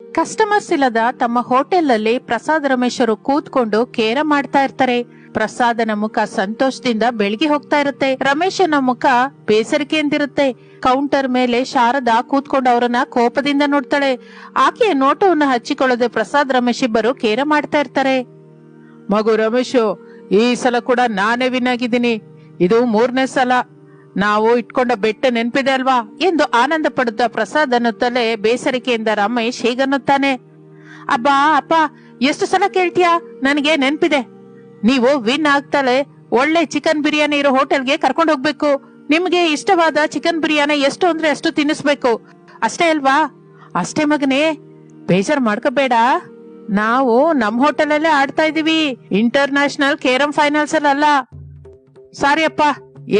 Customers ಇಲ್ಲದ ತಮ್ಮ hotel ಅಲ್ಲಿ ಪ್ರಸಾದ್ ರಮೇಶರು ಕೂತ್ಕೊಂಡು ಕೇರ ಮಾಡ್ತಾ ಇರ್ತಾರೆ. ಪ್ರಸಾದನ ಮುಖ ಸಂತೋಷದಿಂದ ಬೆಳಗಿ ಹೋಗ್ತಾ ಇರುತ್ತೆ. ರಮೇಶನ ಮುಖ ಬೇಸರಿಕೆಯಿಂದಿರುತ್ತೆ ಕೌಂಟರ್ ಮೇಲೆ ಶಾರದಾ ಕೂತ್ಕೊಂಡು ಅವರನ್ನ ಕೋಪದಿಂದ ನೋಡ್ತಾಳೆ. ಆಕೆಯ ನೋಟವನ್ನು ಹಚ್ಚಿಕೊಳ್ಳದೆ ಪ್ರಸಾದ್ ರಮೇಶ್ ಇಬ್ಬರು ಕೇರ ಮಾಡ್ತಾ ಇರ್ತಾರೆ. ಮಗು ರಮೇಶು, ಈ ಸಲ ಕೂಡ ನಾನೇ ವಿನ್ ಆಗಿದ್ದೀನಿ. ಇದು ಮೂರನೇ ಸಲ. ನಾವು ಇಟ್ಕೊಂಡ ಬೆಟ್ಟ ನೆನಪಿದೆ ಅಲ್ವಾ? ಎಂದು ಆನಂದ ಪಡುತ್ತಾ ಪ್ರಸಾದ್ ಅನ್ನುತ್ತಲೇ ಬೇಸರಿಕೆಯಿಂದ ರಮೇಶ್ ಹೀಗನ್ನುತ್ತಾನೆ. ಅಬ್ಬಾ, ಅಪ್ಪ, ಎಷ್ಟು ಸಲ ಕೇಳ್ತೀಯಾ? ನನಗೆ ನೆನಪಿದೆ. ನೀವು ವಿನ್ ಆಗ್ತಾಳೆ ಒಳ್ಳೆ ಚಿಕನ್ ಬಿರಿಯಾನಿ ಇರೋ ಹೋಟೆಲ್ಗೆ ಕರ್ಕೊಂಡು ಹೋಗ್ಬೇಕು. ನಿಮ್ಗೆ ಇಷ್ಟವಾದ ಚಿಕನ್ ಬಿರಿಯಾನಿ ಎಷ್ಟು ಅಂದ್ರೆ ಅಷ್ಟು ತಿನ್ನಿಸ್ಬೇಕು. ಅಷ್ಟೇ ಅಲ್ವಾ? ಅಷ್ಟೇ ಮಗನೇ, ಬೇಜಾರ್ ಮಾಡ್ಕೋಬೇಡ. ನಾವು ನಮ್ ಹೋಟೆಲ್ ಅಲ್ಲೇ ಆಡ್ತಾ ಇದೀವಿ. ಇಂಟರ್ ನ್ಯಾಷನಲ್ ಕೇರಂ ಫೈನಲ್ಸ್ ಅಲ್ಲ. ಸಾರಿ ಅಪ್ಪ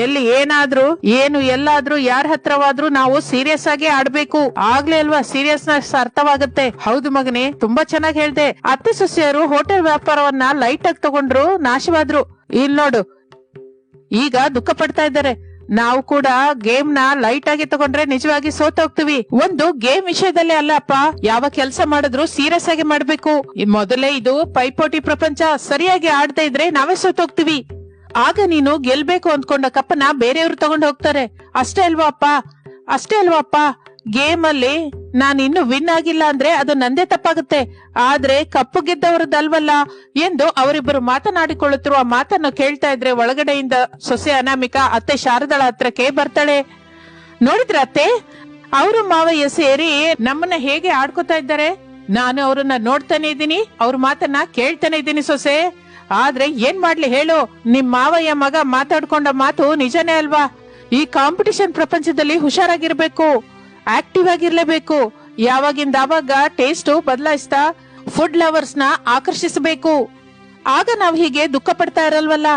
ಎಲ್ಲಿ ಏನಾದ್ರೂ, ಏನು ಎಲ್ಲಾದ್ರೂ, ಯಾರ ಹತ್ರವಾದ್ರೂ ನಾವು ಸೀರಿಯಸ್ ಆಗಿ ಆಡ್ಬೇಕು. ಆಗ್ಲೇ ಅಲ್ವಾ ಸೀರಿಯಸ್ನೆಸ್ ಅರ್ಥವಾಗುತ್ತೆ. ಹೌದು ಮಗನೇ, ತುಂಬಾ ಚೆನ್ನಾಗಿ ಹೇಳ್ದೆ. ಅತ್ತೆ ಸೊಸೆಯರು ಹೋಟೆಲ್ ವ್ಯಾಪಾರವನ್ನ ಲೈಟ್ ಆಗಿ ತಗೊಂಡ್ರು, ನಾಶವಾದ್ರು. ಇಲ್ ನೋಡು, ಈಗ ದುಃಖ ಪಡ್ತಾ ಇದ್ದಾರೆ. ನಾವು ಕೂಡ ಗೇಮ್ನ ಲೈಟ್ ಆಗಿ ತಗೊಂಡ್ರೆ ನಿಜವಾಗಿ ಸೋತೋಗ್ತೀವಿ ಒಂದು ಗೇಮ್ ವಿಷಯದಲ್ಲೇ ಅಲ್ಲ ಅಪ್ಪ, ಯಾವ ಕೆಲಸ ಮಾಡಿದ್ರು ಸೀರಿಯಸ್ ಆಗಿ ಮಾಡ್ಬೇಕು. ಮೊದಲೇ ಇದು ಪೈಪೋಟಿ ಪ್ರಪಂಚ ಸರಿಯಾಗಿ ಆಡ್ತಾ ಇದ್ರೆ ನಾವೇ ಸೋತೋಗ್ತೀವಿ ಆಗ ನೀನು ಗೆಲ್ಬೇಕು ಅಂದ್ಕೊಂಡ ಕಪ್ಪನ ಬೇರೆಯವ್ರು ತಗೊಂಡು ಹೋಗ್ತಾರೆ. ಅಷ್ಟೇ ಅಲ್ವಾ ಅಪ್ಪ? ಅಷ್ಟೇ ಅಲ್ವಾ ಅಪ್ಪ? ಗೇಮ್ ಅಲ್ಲಿ ನಾನು ಇನ್ನು ವಿನ್ ಆಗಿಲ್ಲ ಅಂದ್ರೆ ಅದು ನಂದೇ ತಪ್ಪಾಗುತ್ತೆ. ಆದ್ರೆ ಕಪ್ಪು ಗೆದ್ದವರದಲ್ವಲ್ಲ? ಎಂದು ಅವರಿಬ್ಬರು ಮಾತನಾಡಿಕೊಳ್ಳುತ್ತಿರುವ ಮಾತನ್ನು ಕೇಳ್ತಾ ಇದ್ರೆ ಒಳಗಡೆಯಿಂದ ಸೊಸೆ ಅನಾಮಿಕಾ ಅತ್ತೆ ಶಾರದಳ ಹತ್ರಕ್ಕೆ ಬರ್ತಾಳೆ. ನೋಡಿದ್ರ ಅತ್ತೆ? ಅವರು ಮಾವಯ್ಯ ಸೇರಿ ನಮ್ಮನ್ನ ಹೇಗೆ ಆಡ್ಕೋತಾ ಇದ್ದಾರೆ? ನಾನು ಅವ್ರನ್ನ ನೋಡ್ತಾನೆ ಇದ್ದೀನಿ, ಅವ್ರ ಮಾತನ್ನ ಕೇಳ್ತಾನೆ ಇದ್ದೀನಿ ಸೊಸೆ. ಆದ್ರೆ ಏನ್ ಮಾಡ್ಲಿ ಹೇಳು, ನಿಮ್ ಮಾವಯ್ಯ ಮಗ ಮಾತಾಡ್ಕೊಂಡ ಮಾತು ನಿಜನೇ ಅಲ್ವಾ? ಈ ಕಾಂಪಿಟಿಷನ್ ಪ್ರಪಂಚದಲ್ಲಿ ಹುಷಾರಾಗಿರ್ಬೇಕು ಆಕ್ಟಿವ್ ಆಗಿರ್ಲೇಬೇಕು, ಯಾವಾಗಿಂದ ಅವಾಗ ಟೇಸ್ಟ್ ಬದಲಾಯಿಸ್ತಾ ಫುಡ್ ಲವರ್ಸ್ನ ಆಕರ್ಷಿಸಬೇಕು. ಆಗ ನಾವ್ ಹೀಗೆ ದುಃಖ ಪಡ್ತಾ ಇರಲ್ವಲ್ಲ?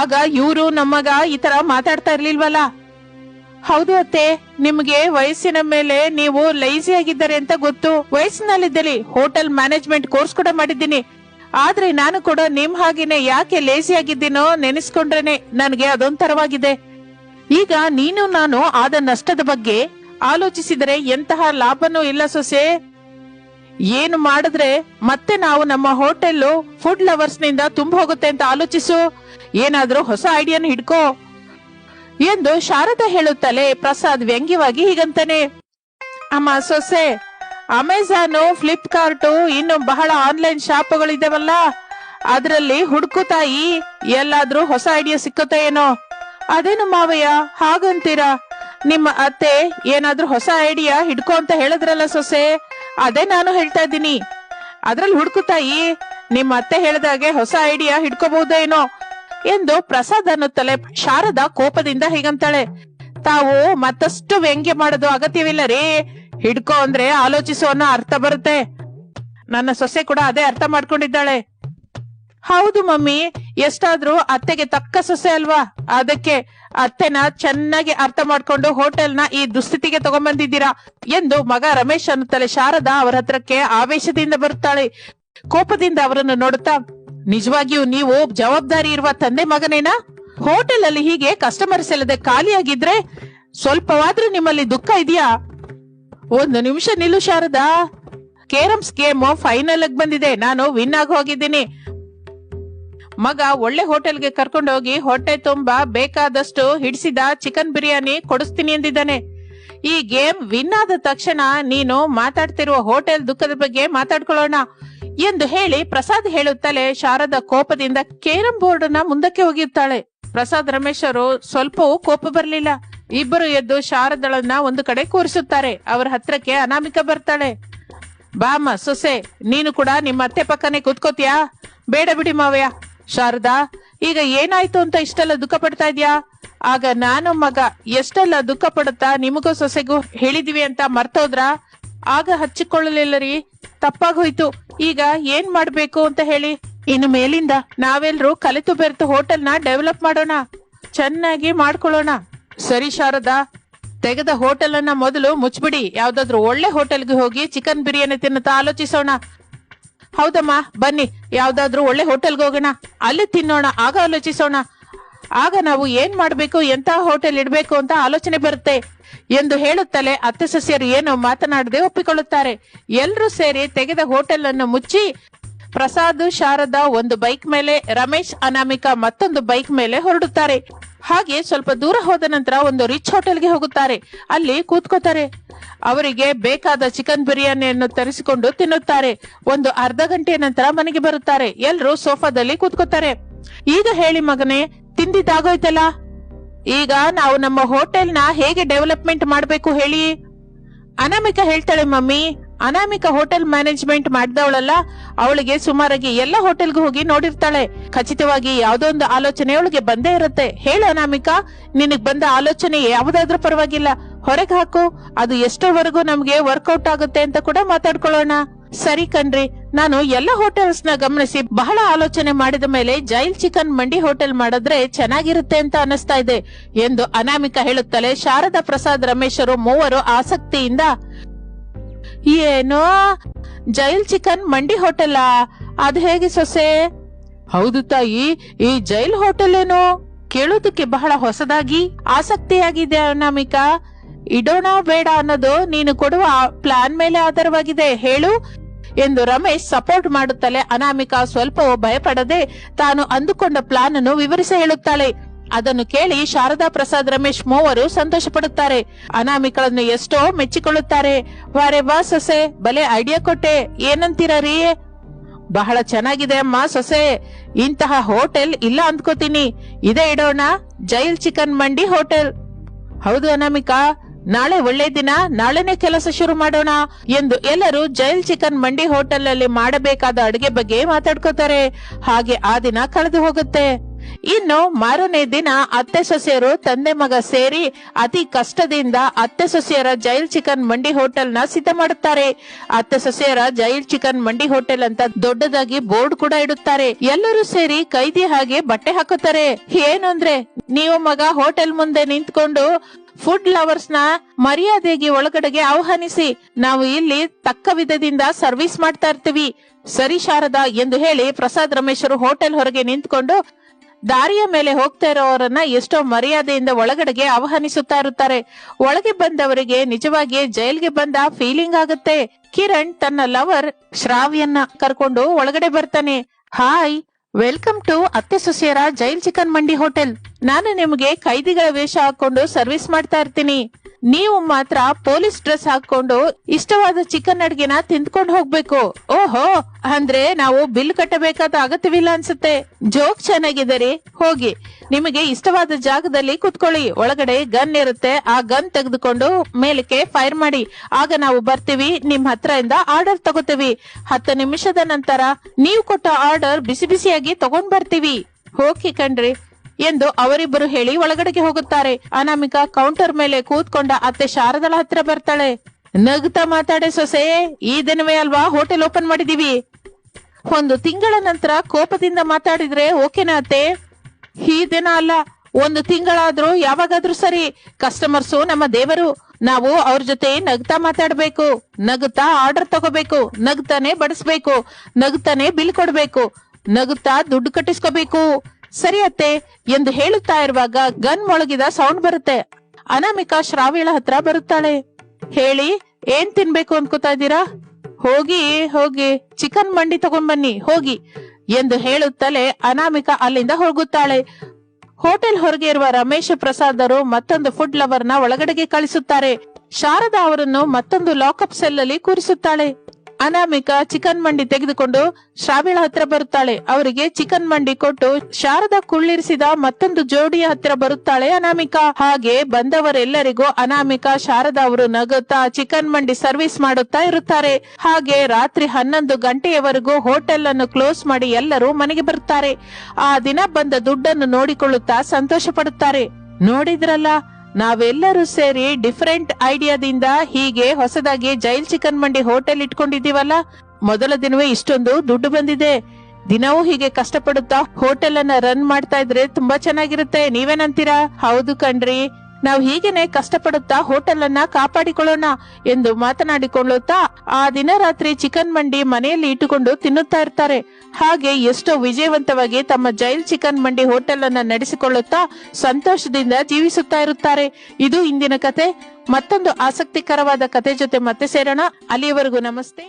ಆಗ ಇವರು ನಮ್ಮಗ ಈ ತರ ಮಾತಾಡ್ತಾ ಇರ್ಲಿಲ್ವಲ್ಲ? ಹೌದು ಅತ್ತೆ, ನಿಮ್ಗೆ ವಯಸ್ಸಿನ ಮೇಲೆ ನೀವು ಲೈಸಿ ಆಗಿದ್ದಾರೆ ಅಂತ ಗೊತ್ತು. ವಯಸ್ಸಿನಲ್ಲಿದ್ದಲ್ಲಿ ಹೋಟೆಲ್ ಮ್ಯಾನೇಜ್ಮೆಂಟ್ ಕೋರ್ಸ್ ಕೂಡ ಮಾಡಿದ್ದೀನಿ. ಆದ್ರೆ ನಾನು ಕೂಡ ನಿಮ್ ಹಾಗೇನೆ ಯಾಕೆ ಲೇಸಿ ಆಗಿದ್ದೀನೋ ನೆನೆಸ್ಕೊಂಡ್ರೇನೆ ನನಗೆ ಅದೊಂಥರವಾಗಿದೆ. ಈಗ ನೀನು ನಾನು ಆದ ನಷ್ಟದ ಬಗ್ಗೆ ಆಲೋಚಿಸಿದರೆ ಎಂತಹ ಲಾಭನೂ ಇಲ್ಲ ಸೊಸೆ. ಏನು ಮಾಡಿದ್ರೆ ಮತ್ತೆ ನಾವು ನಮ್ಮ ಹೋಟೆಲ್ ಫುಡ್ ಲವರ್ಸ್ನಿಂದ ತುಂಬ ಹೋಗುತ್ತೆ ಅಂತ ಆಲೋಚಿಸು. ಏನಾದ್ರೂ ಹೊಸ ಐಡಿಯಾನ ಹಿಡ್ಕೋ. ಎಂದು ಶಾರದಾ ಹೇಳುತ್ತಲೇ ಪ್ರಸಾದ್ ವ್ಯಂಗ್ಯವಾಗಿ ಹೀಗಂತಾನೆ, ಅಮ್ಮ, ಸೊಸೆ ಅಮೆಜಾನು ಫ್ಲಿಪ್ಕಾರ್ಟ್ ಇನ್ನು ಬಹಳ ಆನ್ಲೈನ್ ಶಾಪ್ಗಳಿದಾವಲ್ಲ, ಅದರಲ್ಲಿ ಹುಡುಕು ತಾಯಿ ಎಲ್ಲಾದ್ರೂ ಹೊಸ ಐಡಿಯಾ ಸಿಕ್ಕುತ್ತೆ ಏನೋ? ಅದೇನು ಮಾವಯ್ಯ, ಹಾಗಂತೀರಾ? ನಿಮ್ಮ ಅತ್ತೆ ಏನಾದ್ರೂ ಹೊಸ ಐಡಿಯಾ ಹಿಡ್ಕೊ ಅಂತ ಹೇಳಿದ್ರಲ್ಲ ಸೊಸೆ? ಅದೇ ನಾನು ಹೇಳ್ತಾ ಇದ್ದೀನಿ. ಅದ್ರಲ್ಲಿ ಹುಡುಕು ತಾಯಿ ನಿಮ್ಮ ಅತ್ತೆ ಹೇಳ್ದಾಗೆ ಹೊಸ ಐಡಿಯಾ ಹಿಡ್ಕೋಬಹುದೇನೋ ಎಂದು ಪ್ರಸಾದ್ ಅನ್ನುತ್ತಲೆ ಶಾರದಾ ಕೋಪದಿಂದ ಹೀಗಂತಾಳೆ. ತಾವು ಮತ್ತಷ್ಟು ವ್ಯಂಗ್ಯ ಮಾಡೋದು ಅಗತ್ಯವಿಲ್ಲ ರೀ. ಹಿಡ್ಕೋ ಅಂದ್ರೆ ಆಲೋಚಿಸು ಅನ್ನೋ ಅರ್ಥ ಬರುತ್ತೆ. ನನ್ನ ಸೊಸೆ ಕೂಡ ಅದೇ ಅರ್ಥ ಮಾಡ್ಕೊಂಡಿದ್ದಾಳೆ. ಹೌದು ಮಮ್ಮಿ, ಎಷ್ಟಾದ್ರೂ ಅತ್ತೆಗೆ ತಕ್ಕ ಸೊಸೆ ಅಲ್ವಾ? ಅದಕ್ಕೆ ಅತ್ತೆನ ಚೆನ್ನಾಗಿ ಅರ್ಥ ಮಾಡ್ಕೊಂಡು ಹೋಟೆಲ್ನ ಈ ದುಸ್ಥಿತಿಗೆ ತಗೊಂಡ್ಬಂದಿದ್ದೀರಾ ಎಂದು ಮಗ ರಮೇಶ್ ತಲೆ ಶಾರದಾ ಅವರ ಹತ್ರಕ್ಕೆ ಆವೇಶದಿಂದ ಬರುತ್ತಾಳೆ. ಕೋಪದಿಂದ ಅವರನ್ನು ನೋಡುತ್ತಾ, ನಿಜವಾಗಿಯೂ ನೀವು ಜವಾಬ್ದಾರಿ ಇರುವ ತಂದೆ ಮಗನೇನಾ? ಹೋಟೆಲ್ ಅಲ್ಲಿ ಹೀಗೆ ಕಸ್ಟಮರ್ಸ್ ಇಲ್ಲದೆ ಖಾಲಿಯಾಗಿದ್ರೆ ಸ್ವಲ್ಪವಾದ್ರೂ ನಿಮ್ಮಲ್ಲಿ ದುಃಖ ಇದೆಯಾ? ಒಂದು ನಿಮಿಷ ನಿಲ್ಲು ಶಾರದಾ. ಕೇರಮ್ಸ್ ಗೇಮ್ ಫೈನಲ್ ಆಗಿ ಬಂದಿದೆ. ನಾನು ವಿನ್ ಆಗಿ ಹೋಗಿದ್ದೀನಿ. ಮಗ ಒಳ್ಳೆ ಹೋಟೆಲ್ಗೆ ಕರ್ಕೊಂಡು ಹೋಗಿ ಹೊಟ್ಟೆ ತುಂಬಾ ಬೇಕಾದಷ್ಟು ಹಿಡಿಸಿದ ಚಿಕನ್ ಬಿರಿಯಾನಿ ಕೊಡಿಸ್ತೀನಿ ಎಂದಿದ್ದಾನೆ ಈ ಗೇಮ್ ವಿನ್ ಆದ ತಕ್ಷಣ ನೀನು ಮಾತಾಡ್ತಿರುವ ಹೋಟೆಲ್ ದುಃಖದ ಬಗ್ಗೆ ಮಾತಾಡ್ಕೊಳ್ಳೋಣ ಎಂದು ಹೇಳಿ ಪ್ರಸಾದ್ ಹೇಳುತ್ತಲೇ ಶಾರದಾ ಕೋಪದಿಂದ ಕೇರಂ ಬೋರ್ಡ್ನ ಮುಂದಕ್ಕೆ ಹೋಗಿರ್ತಾಳೆ ಪ್ರಸಾದ್ ರಮೇಶ್ ಅವರು ಸ್ವಲ್ಪವೂ ಕೋಪ ಬರಲಿಲ್ಲ. ಇಬ್ಬರು ಎದ್ದು ಶಾರದಳನ್ನ ಒಂದು ಕಡೆ ಕೂರಿಸುತ್ತಾರೆ. ಅವರ ಹತ್ರಕ್ಕೆ ಅನಾಮಿಕ ಬರ್ತಾಳೆ. ಬಾಮ ಸೊಸೆ, ನೀನು ಕೂಡ ನಿಮ್ಮ ಅತ್ತೆ ಪಕ್ಕನೆ ಕೂತ್ಕೋತಿಯಾ? ಬೇಡ ಬಿಡಿ ಮಾವಯ್ಯ. ಶಾರದಾ, ಈಗ ಏನಾಯ್ತು ಅಂತ ಇಷ್ಟೆಲ್ಲ ದುಃಖ ಪಡ್ತಾ ಇದ್ಯಾ? ಆಗ ನಾನು ಮಗ, ಎಷ್ಟೆಲ್ಲ ದುಃಖ ಪಡುತ್ತಾ ನಿಮಗೂ ಸೊಸೆಗೂ ಹೇಳಿದಿವಿ ಅಂತ ಮರ್ತೋದ್ರ? ಆಗ ಹಚ್ಚಿಕೊಳ್ಳಲಿಲ್ಲ ರೀ. ತಪ್ಪಾಗೋಯ್ತು. ಈಗ ಏನ್ ಮಾಡ್ಬೇಕು ಅಂತ ಹೇಳಿ. ಇನ್ನು ಮೇಲಿಂದ ನಾವೆಲ್ರೂ ಕಲಿತು ಬೆರೆತು ಹೋಟೆಲ್ನ ಡೆವಲಪ್ ಮಾಡೋಣ. ಚೆನ್ನಾಗಿ ಮಾಡ್ಕೊಳ್ಳೋಣ. ಸರಿ ಶಾರದಾ, ತೆಗೆದ ಹೋಟೆಲ್ ಅನ್ನ ಮೊದಲು ಮುಚ್ಚಿಬಿಡಿ. ಯಾವ್ದಾದ್ರು ಒಳ್ಳೆ ಹೋಟೆಲ್ಗೆ ಹೋಗಿ ಚಿಕನ್ ಬಿರಿಯಾನಿ ತಿನ್ನುತ್ತಾ ಆಲೋಚಿಸೋಣ. ಹೌದಮ್ಮ, ಬನ್ನಿ. ಯಾವ್ದಾದ್ರು ಒಳ್ಳೆ ಹೋಟೆಲ್ಗೆ ಹೋಗೋಣ. ಅಲ್ಲಿ ತಿನ್ನೋಣ, ಆಗ ಆಲೋಚಿಸೋಣ. ಆಗ ನಾವು ಏನ್ ಮಾಡ್ಬೇಕು ಎಂತ ಹೋಟೆಲ್ ಇಡ್ಬೇಕು ಅಂತ ಆಲೋಚನೆ ಬರುತ್ತೆ. ಎಂದು ಹೇಳುತ್ತಲೇ ಅತ್ತೆ ಸಸ್ಯರು ಏನು ಮಾತನಾಡದೆ ಒಪ್ಪಿಕೊಳ್ಳುತ್ತಾರೆ. ಎಲ್ಲರೂ ಸೇರಿ ತೆಗೆದ ಹೋಟೆಲ್ ಅನ್ನು ಮುಚ್ಚಿ ಪ್ರಸಾದ್, ಶಾರದಾ ಒಂದು ಬೈಕ್ ಮೇಲೆ, ರಮೇಶ್ ಅನಾಮಿಕಾ ಮತ್ತೊಂದು ಬೈಕ್ ಮೇಲೆ ಹೊರಡುತ್ತಾರೆ. ಹಾಗೆ ಸ್ವಲ್ಪ ದೂರ ಹೋದ ನಂತರ ಒಂದು ರಿಚ್ ಹೋಟೆಲ್ಗೆ ಹೋಗುತ್ತಾರೆ. ಅಲ್ಲಿ ಕೂತ್ಕೋತಾರೆ. ಅವರಿಗೆ ಬೇಕಾದ ಚಿಕನ್ ಬಿರಿಯಾನಿಯನ್ನು ತರಿಸಿಕೊಂಡು ತಿನ್ನುತ್ತಾರೆ. ಒಂದು ಅರ್ಧ ಗಂಟೆಯ ನಂತರ ಮನೆಗೆ ಬರುತ್ತಾರೆ. ಎಲ್ರು ಸೋಫಾದಲ್ಲಿ ಕೂತ್ಕೋತಾರೆ. ಈಗ ಹೇಳಿ ಮಗನೇ, ತಿಂದಿದ್ದಾಗೋಯ್ತಲ್ಲ? ಈಗ ನಾವು ನಮ್ಮ ಹೋಟೆಲ್ನ ಹೇಗೆ ಡೆವಲಪ್ಮೆಂಟ್ ಮಾಡಬೇಕು ಹೇಳಿ? ಅನಾಮಿಕಾ ಹೇಳ್ತಾಳೆ, ಮಮ್ಮಿ ಅನಾಮಿಕಾ ಹೋಟೆಲ್ ಮ್ಯಾನೇಜ್ಮೆಂಟ್ ಮಾಡಿದವಳಲ್ಲ, ಅವಳಿಗೆ ಸುಮಾರಾಗಿ ಎಲ್ಲ ಹೋಟೆಲ್ಗೂ ಹೋಗಿ ನೋಡಿರ್ತಾಳೆ. ಖಚಿತವಾಗಿ ಯಾವ್ದೊಂದು ಆಲೋಚನೆ ಅವಳಿಗೆ ಬಂದೇ ಇರುತ್ತೆ. ಹೇಳು ಅನಾಮಿಕಾ, ನಿನಗ್ ಬಂದ ಆಲೋಚನೆ ಯಾವ್ದಾದ್ರೂ ಪರವಾಗಿಲ್ಲ. ಹೊರಗೆ ಹಾಕು, ಅದು ಎಷ್ಟೋವರೆಗೂ ನಮ್ಗೆ ವರ್ಕೌಟ್ ಆಗುತ್ತೆ ಅಂತ ಕೂಡ ಮಾತಾಡ್ಕೊಳ್ಳೋಣ. ಸರಿ ಕಣ್ರಿ, ನಾನು ಎಲ್ಲ ಹೋಟೆಲ್ಸ್ನ ಗಮನಿಸಿ ಬಹಳ ಆಲೋಚನೆ ಮಾಡಿದ ಮೇಲೆ ಜೈಲ್ ಚಿಕನ್ ಮಂಡಿ ಹೋಟೆಲ್ ಮಾಡಿದ್ರೆ ಚೆನ್ನಾಗಿರುತ್ತೆ ಅಂತ ಅನಿಸ್ತಾ ಇದೆ ಎಂದು ಅನಾಮಿಕ ಹೇಳುತ್ತಲೇ ಶಾರದಾ ಪ್ರಸಾದ್ ರಮೇಶರು ಮೂವರು ಆಸಕ್ತಿಯಿಂದ ಏನೋ? ಜೈಲ್ ಚಿಕನ್ ಮಂಡಿ ಹೋಟೆಲಾ. ಅದ್ ಹೇಗೆ ಸೊಸೆ? ಹೌದು ತಾಯಿ, ಈ ಜೈಲ್ ಹೋಟೆಲ್ ಏನು ಕೇಳೋದಕ್ಕೆ ಬಹಳ ಹೊಸದಾಗಿ, ಆಸಕ್ತಿಯಾಗಿದೆ ಅನಾಮಿಕಾ. ಇಡೋಣ ಬೇಡ ಅನ್ನೋದು ನೀನು ಕೊಡುವ ಪ್ಲಾನ್ ಮೇಲೆ ಆಧಾರವಾಗಿದೆ, ಹೇಳು ಎಂದು ರಮೇಶ್ ಸಪೋರ್ಟ್ ಮಾಡುತ್ತಲೇ ಅನಾಮಿಕಾ ಸ್ವಲ್ಪವೂ ಭಯಪಡದೆ ತಾನು ಅಂದುಕೊಂಡ ಪ್ಲಾನ್ ಅನ್ನು ವಿವರಿಸಿ ಹೇಳುತ್ತಾಳೆ. ಅದನ್ನು ಕೇಳಿ ಶಾರದಾ ಪ್ರಸಾದ್ ರಮೇಶ್ ಮೂವರು ಸಂತೋಷ ಪಡುತ್ತಾರೆ ಅನಾಮಿಕಳನ್ನು ಎಷ್ಟೋ ಮೆಚ್ಚಿಕೊಳ್ಳುತ್ತಾರೆ. ವಾರೆ ಬಾ ಸೊಸೆ, ಬಲೆ ಐಡಿಯಾ ಕೊಟ್ಟೆ. ಏನಂತೀರ ರೀ? ಬಹಳ ಚೆನ್ನಾಗಿದೆ ಅಮ್ಮ ಸೊಸೆ. ಇಂತಹ ಹೋಟೆಲ್ ಇಲ್ಲ ಅಂದ್ಕೋತೀನಿ. ಇದೇ ಇಡೋಣ. ಜೈಲ್ ಚಿಕನ್ ಮಂಡಿ ಹೋಟೆಲ್. ಹೌದು ಅನಾಮಿಕಾ. ನಾಳೆ ಒಳ್ಳೆ ದಿನ, ನಾಳೆನೆ ಕೆಲಸ ಶುರು ಮಾಡೋಣ ಎಂದು ಎಲ್ಲರೂ ಜೈಲ್ ಚಿಕನ್ ಮಂಡಿ ಹೋಟೆಲ್ ಅಲ್ಲಿ ಮಾಡಬೇಕಾದ ಅಡುಗೆ ಬಗ್ಗೆ ಮಾತಾಡ್ಕೋತಾರೆ. ಹಾಗೆ ಆ ದಿನ ಕಳೆದು ಹೋಗುತ್ತೆ. ಇನ್ನು ಮಾರನೇ ದಿನ ಅತ್ತೆ ಸೊಸೆಯರು ತಂದೆ ಮಗ ಸೇರಿ ಅತಿ ಕಷ್ಟದಿಂದ ಅತ್ತೆ ಸೊಸೆಯರ ಜೈಲ್ ಚಿಕನ್ ಮಂಡಿ ಹೋಟೆಲ್ನ ಸಿದ್ಧ ಮಾಡುತ್ತಾರೆ. ಅತ್ತೆ ಸೊಸೆಯರ ಜೈಲ್ ಚಿಕನ್ ಮಂಡಿ ಹೋಟೆಲ್ ಅಂತ ದೊಡ್ಡದಾಗಿ ಬೋರ್ಡ್ ಕೂಡ ಇಡುತ್ತಾರೆ. ಎಲ್ಲರೂ ಸೇರಿ ಕೈದಿ ಹಾಗೆ ಬಟ್ಟೆ ಹಾಕುತ್ತಾರೆ. ಏನು ಅಂದ್ರೆ, ನೀವು ಮಗ ಹೋಟೆಲ್ ಮುಂದೆ ನಿಂತ್ಕೊಂಡು ಫುಡ್ ಲವರ್ಸ್ನ ಮರ್ಯಾದೆಗೆ ಒಳಗಡೆಗೆ ಆಹ್ವಾನಿಸಿ. ನಾವು ಇಲ್ಲಿ ತಕ್ಕ ವಿಧದಿಂದ ಸರ್ವಿಸ್ ಮಾಡ್ತಾ ಇರ್ತೀವಿ. ಸರಿ ಶಾರದಾ ಎಂದು ಹೇಳಿ ಪ್ರಸಾದ್ ರಮೇಶರು ಹೋಟೆಲ್ ಹೊರಗೆ ನಿಂತ್ಕೊಂಡು ದಾರಿಯ ಮೇಲೆ ಹೋಗ್ತಾ ಇರೋರನ್ನ ಎಷ್ಟೋ ಮರ್ಯಾದೆಯಿಂದ ಒಳಗಡೆಗೆ ಆಹ್ವಾನಿಸುತ್ತಾ ಇರುತ್ತಾರೆ. ಒಳಗೆ ಬಂದವರಿಗೆ ನಿಜವಾಗಿ ಜೈಲ್ಗೆ ಬಂದ ಫೀಲಿಂಗ್ ಆಗುತ್ತೆ. ಕಿರಣ್ ತನ್ನ ಲವರ್ ಶ್ರಾವ್ಯನ್ನ ಕರ್ಕೊಂಡು ಒಳಗಡೆ ಬರ್ತಾನೆ. ಹಾಯ್ ವೆಲ್ಕಮ್ ಟು ಅತ್ತೆ ಸೊಸೆಯರ ಜೈಲ್ ಚಿಕನ್ ಮಂಡಿ ಹೋಟೆಲ್. ನಾನು ನಿಮಗೆ ಕೈದಿಗಳ ವೇಷ ಹಾಕೊಂಡು ಸರ್ವಿಸ್ ಮಾಡ್ತಾ ಇರ್ತೀನಿ. ನೀವು ಮಾತ್ರ ಪೊಲೀಸ್ ಡ್ರೆಸ್ ಹಾಕೊಂಡು ಇಷ್ಟವಾದ ಚಿಕನ್ ಅಡ್ಗೆನ ತಿಂದ್ಕೊಂಡು ಹೋಗ್ಬೇಕು. ಓಹೋ, ಅಂದ್ರೆ ನಾವು ಬಿಲ್ ಕಟ್ಟಬೇಕಾದ ಅಗತ್ಯವಿಲ್ಲ ಅನ್ಸುತ್ತೆ. ಜೋಕ್ ಚೆನ್ನಾಗಿದೆ ರೀ ಹೋಗಿ. ನಿಮಗೆ ಇಷ್ಟವಾದ ಜಾಗದಲ್ಲಿ ಕುತ್ಕೊಳ್ಳಿ. ಒಳಗಡೆ ಗನ್ ಇರುತ್ತೆ. ಆ ಗನ್ ತೆಗೆದುಕೊಂಡು ಮೇಲಕ್ಕೆ ಫೈರ್ ಮಾಡಿ. ಆಗ ನಾವು ಬರ್ತೀವಿ. ನಿಮ್ ಹತ್ರದಿಂದ ಆರ್ಡರ್ ತಗೋತೀವಿ. ಹತ್ತು ನಿಮಿಷದ ನಂತರ ನೀವು ಕೊಟ್ಟ ಆರ್ಡರ್ ಬಿಸಿ ಬಿಸಿಯಾಗಿ ತಗೊಂಡ್ ಬರ್ತೀವಿ. ಹೋಗಿ ಕಣ್ರಿ. ಎಂದು ಅವರಿಬ್ಬರು ಹೇಳಿ ಒಳಗಡೆಗೆ ಹೋಗುತ್ತಾರೆ. ಅನಾಮಿಕಾ ಕೌಂಟರ್ ಮೇಲೆ ಕೂತ್ಕೊಂಡ ಅತ್ತೆ ಶಾರದಳ ಹತ್ರ ಬರ್ತಾಳೆ. ನಗ್ತಾ ಮಾತಾಡೆ, ಸೊಸೆ, ಈ ದಿನವೇ ಅಲ್ವಾ ಹೋಟೆಲ್ ಓಪನ್ ಮಾಡಿದೀವಿ. ಒಂದು ತಿಂಗಳ ನಂತರ ಕೋಪದಿಂದ ಮಾತಾಡಿದ್ರೆ ಓಕೆನಾ ಅತ್ತೆ. ಈ ದಿನ ಅಲ್ಲ, ಒಂದು ತಿಂಗಳಾದ್ರೂ ಯಾವಾಗಾದ್ರೂ ಸರಿ. ಕಸ್ಟಮರ್ಸು ನಮ್ಮ ದೇವರು, ನಾವು ಅವ್ರ ಜೊತೆ ನಗ್ತಾ ಮಾತಾಡ್ಬೇಕು. ನಗುತ್ತಾ ಆರ್ಡರ್ ತಗೋಬೇಕು. ನಗ್ತಾನೆ ಬಡಿಸ್ಬೇಕು. ನಗ್ತಾನೆ ಬಿಲ್ ಕೊಡ್ಬೇಕು. ನಗುತ್ತಾ ದುಡ್ಡು ಕಟ್ಟಿಸ್ಕೋಬೇಕು. ಸರಿ ಅತ್ತೆ ಎಂದು ಹೇಳುತ್ತಾ ಇರುವಾಗ ಗನ್ ಮೊಳಗಿದ ಸೌಂಡ್ ಬರುತ್ತೆ. ಅನಾಮಿಕಾ ಶ್ರಾವಿಳ ಹತ್ರ ಬರುತ್ತಾಳೆ. ಹೇಳಿ, ಏನ್ ತಿನ್ಬೇಕು ಅನ್ಕೋತಾ ಇದ್ದೀರಾ? ಹೋಗಿ ಹೋಗಿ, ಚಿಕನ್ ಮಂಡಿ ತಗೊಂಡ್ ಬನ್ನಿ ಹೋಗಿ ಎಂದು ಹೇಳುತ್ತಲೇ ಅನಾಮಿಕಾ ಅಲ್ಲಿಂದ ಹೋಗುತ್ತಾಳೆ. ಹೋಟೆಲ್ ಹೊರಗೆ ಇರುವ ರಮೇಶ್ ಪ್ರಸಾದರು ಮತ್ತೊಂದು ಫುಡ್ ಲವರ್ನ ಒಳಗಡೆಗೆ ಕಳಿಸುತ್ತಾರೆ. ಶಾರದಾ ಅವರನ್ನು ಮತ್ತೊಂದು ಲಾಕಪ್ ಸೆಲ್ ಅಲ್ಲಿ ಕೂರಿಸುತ್ತಾಳೆ. ಅನಾಮಿಕಾ ಚಿಕನ್ ಮಂಡಿ ತೆಗೆದುಕೊಂಡು ಶ್ರಾವಿಳ ಹತ್ರ ಬರುತ್ತಾಳೆ. ಅವರಿಗೆ ಚಿಕನ್ ಮಂಡಿ ಕೊಟ್ಟು ಶಾರದಾ ಕುಳ್ಳಿರಿಸಿದ ಮತ್ತೊಂದು ಜೋಡಿಯ ಹತ್ರ ಬರುತ್ತಾಳೆ ಅನಾಮಿಕಾ. ಹಾಗೆ ಬಂದವರೆಲ್ಲರಿಗೂ ಅನಾಮಿಕಾ, ಶಾರದಾ ಅವರು ನಗುತ್ತಾ ಚಿಕನ್ ಮಂಡಿ ಸರ್ವಿಸ್ ಮಾಡುತ್ತಾ ಇರುತ್ತಾರೆ. ಹಾಗೆ ರಾತ್ರಿ ಹನ್ನೊಂದು ಗಂಟೆಯವರೆಗೂ ಹೋಟೆಲ್ ಅನ್ನು ಕ್ಲೋಸ್ ಮಾಡಿ ಎಲ್ಲರೂ ಮನೆಗೆ ಬರುತ್ತಾರೆ. ಆ ದಿನ ಬಂದ ದುಡ್ಡನ್ನು ನೋಡಿಕೊಳ್ಳುತ್ತಾ ಸಂತೋಷ ಪಡುತ್ತಾರೆ ನೋಡಿದ್ರಲ್ಲ ನಾವೆಲ್ಲರೂ ಸೇರಿ ಡಿಫರೆಂಟ್ ಐಡಿಯಾದಿಂದ ಹೀಗೆ ಹೊಸದಾಗಿ ಜೈಲ್ ಚಿಕನ್ ಮಂಡಿ ಹೋಟೆಲ್ ಇಟ್ಕೊಂಡಿದೀವಲ್ಲ ಮೊದಲ ದಿನವೇ ಇಷ್ಟೊಂದು ದುಡ್ಡು ಬಂದಿದೆ. ದಿನವೂ ಹೀಗೆ ಕಷ್ಟಪಡುತ್ತಾ ಹೋಟೆಲ್ ಅನ್ನ ರನ್ ಮಾಡ್ತಾ ಇದ್ರೆ ತುಂಬಾ ಚೆನ್ನಾಗಿರುತ್ತೆ. ನೀವೇನಂತೀರಾ? ಹೌದು ಕಣ್ರಿ. ನಾವು ಹೀಗೇನೆ ಕಷ್ಟಪಡುತ್ತಾ ಹೋಟೆಲ್ ಅನ್ನ ಕಾಪಾಡಿಕೊಳ್ಳೋಣ ಎಂದು ಮಾತನಾಡಿಕೊಳ್ಳುತ್ತಾ ಆ ದಿನ ರಾತ್ರಿ ಚಿಕನ್ ಮಂಡಿ ಮನೆಯಲ್ಲಿ ಇಟ್ಟುಕೊಂಡು ತಿನ್ನುತ್ತಾ ಇರ್ತಾರೆ. ಹಾಗೆ ಎಷ್ಟೋ ವಿಜಯವಂತವಾಗಿ ತಮ್ಮ ಜೈಲ್ ಚಿಕನ್ ಮಂಡಿ ಹೋಟೆಲ್ ಅನ್ನ ನಡೆಸಿಕೊಳ್ಳುತ್ತಾ ಸಂತೋಷದಿಂದ ಜೀವಿಸುತ್ತಾ ಇರುತ್ತಾರೆ. ಇದು ಇಂದಿನ ಕತೆ. ಮತ್ತೊಂದು ಆಸಕ್ತಿಕರವಾದ ಕತೆ ಜೊತೆ ಮತ್ತೆ ಸೇರೋಣ. ಅಲ್ಲಿಯವರೆಗೂ ನಮಸ್ತೆ.